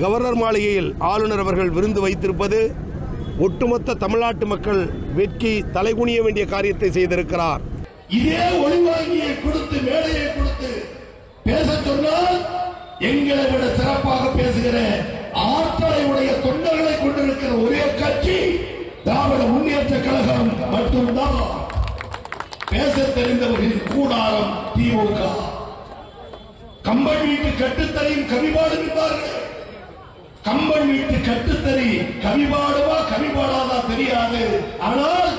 Governor மாளிகையில் ஆளுநர் அவர்கள் விருந்து வைத்திருப்பது ஒட்டுமொத்த தமிழ்நாட்டு மக்கள் வெட்கி தலைகுனிய வேண்டிய காரியத்தை செய்திருக்கிறார். இதே ஒளிவாங்கியை கொடுத்து மேடையை கொடுத்து பேச சொன்னால் எங்களை விட சிறப்பாக பேசுகிற ஆற்றலை உடைய தொண்டர்களை கொண்டிருக்கிற ஒரே கட்சி திராவிட முன்னேற்ற கழகம் மட்டும்தான். பேச தெரிந்தவர்களின் கூடாரம் திமுக கம்பன் வீட்டு கட்டுத்தரையும் கவிபாடு என்பார்கள். கம்பன் வீட்டு கட்டுத்தறி கவிபாடுவா கவிபாடாதா தெரியாது. ஆனால்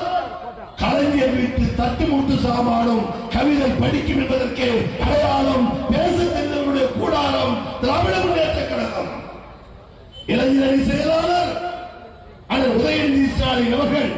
கலைஞர் வீட்டு தட்டு முட்டு சாமானும் கவிதை படிக்கும் என்பதற்கு அடையாளம் பேச கூடாரம் திராவிட முன்னேற்ற கழகம். இளைஞரணி செயலாளர் அண்ணன் உதயநிதி ஸ்டாலின் அவர்கள்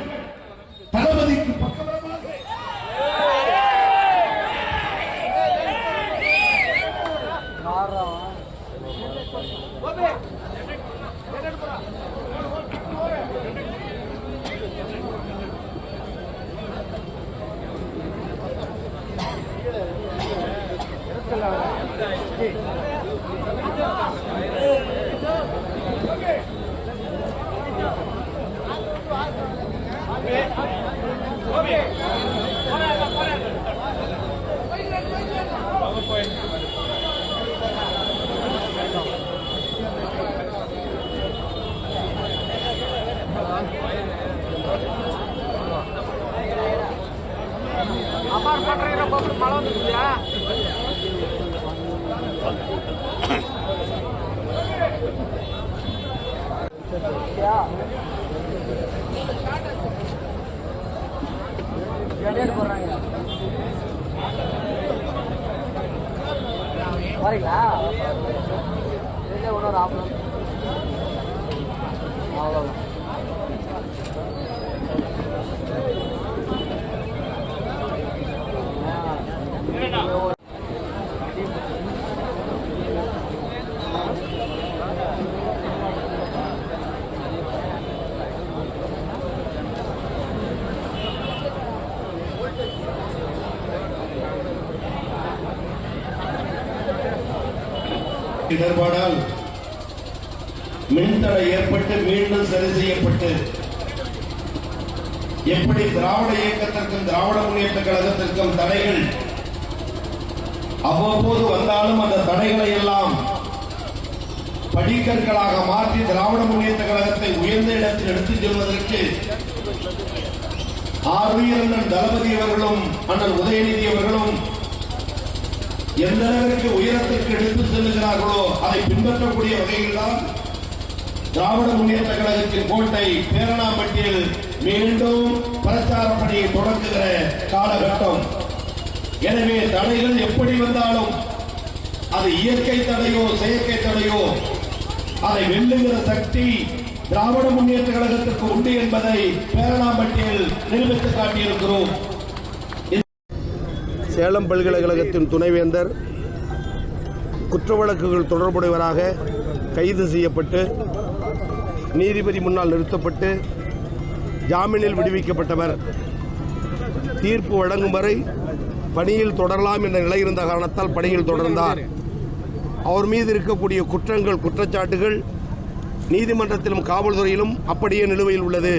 அப்பார் பண்றீங்க போட்டு மழை வந்துருக்கியா வரீங்களா இன்னொரு ஆஃப் அவ்வளோதான் இடர்பாடால் மின்தடை ஏற்பட்டு மீண்டும் சரி செய்யப்பட்டு எப்படி திராவிட இயக்கத்திற்கும் திராவிட முன்னேற்ற கழகத்திற்கும் தடைகள் அவ்வப்போது வந்தாலும் அந்த தடைகளை எல்லாம் படிக்கற்களாக மாற்றி திராவிட முன்னேற்ற கழகத்தை உயர்ந்த இடத்தில் எடுத்துச் செல்வதற்கு ஆர்வியர் அண்ணன் தளபதி அவர்களும் அண்ணன் உதயநிதி அவர்களும் எந்த அளவிற்கு உயரத்திற்கு எடுத்து செல்லுகிறார்களோ அதை பின்பற்றக்கூடிய வகையில்தான் திராவிட முன்னேற்ற கழகத்தின் கோட்டை பேரணாம்பட்டியில் மீண்டும் பிரச்சார பணியை தொடங்குகிற காலகட்டம். எனவே தடைகள் எப்படி வந்தாலும் அது இயற்கை தடையோ செயற்கை தடையோ அதை வெல்லுகிற சக்தி திராவிட முன்னேற்ற கழகத்திற்கு உண்டு என்பதை பேரணாம்பட்டியில் நிரூபித்து காட்டியிருக்கிறோம். சேலம் பல்கலைக்கழகத்தின் துணைவேந்தர் குற்ற வழக்குகள் தொடர்புடையவராக கைது செய்யப்பட்டு நீதிபதி முன்னால் நிறுத்தப்பட்டு ஜாமீனில் விடுவிக்கப்பட்டவர். தீர்ப்பு வழங்கும் வரை பணியில் தொடரலாம் என்ற நிலை இருந்த காரணத்தால் பணியில் தொடர்ந்தார். அவர் மீது இருக்கக்கூடிய குற்றங்கள் குற்றச்சாட்டுகள் நீதிமன்றத்திலும் காவல்துறையிலும் அப்படியே நிலுவையில் உள்ளது.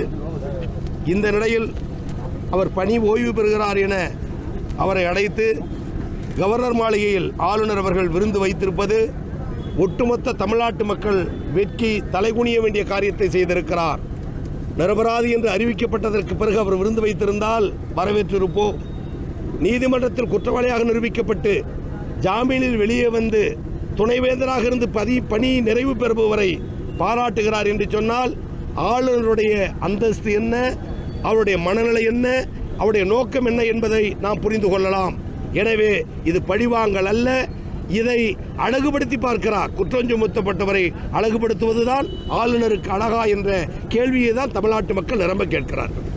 இந்த நிலையில் அவர் பணி ஓய்வு பெறுகிறார் என அவரை அழைத்து கவர்னர் மாளிகையில் ஆளுநர் அவர்கள் விருந்து வைத்திருப்பது ஒட்டுமொத்த தமிழ்நாட்டு மக்கள் வெட்கி தலைகுனிய வேண்டிய காரியத்தை செய்திருக்கிறார். நிரபராதி என்று அறிவிக்கப்பட்டதற்கு பிறகு அவர் விருந்து வைத்திருந்தால் வரவேற்றிருப்போம். நீதிமன்றத்தில் குற்றவாளியாக நிரூபிக்கப்பட்டு ஜாமீனில் வெளியே வந்து துணைவேந்தராக இருந்து பதி பணி நிறைவு பெறுபவரை பாராட்டுகிறார் என்று சொன்னால் ஆளுநருடைய அந்தஸ்து என்ன? அவருடைய மனநிலை என்ன? அவருடைய நோக்கம் என்ன என்பதை நாம் புரிந்து கொள்ளலாம். எனவே இது பழிவாங்கல் அல்ல. இதை அழகுபடுத்தி பார்க்கிறார். குற்றம் சுமத்தப்பட்டவரை அழகுபடுத்துவதுதான் ஆளுநருக்கு அழகா என்ற கேள்வியை தான் தமிழ்நாட்டு மக்கள் நிரம்ப கேட்கிறார்கள்.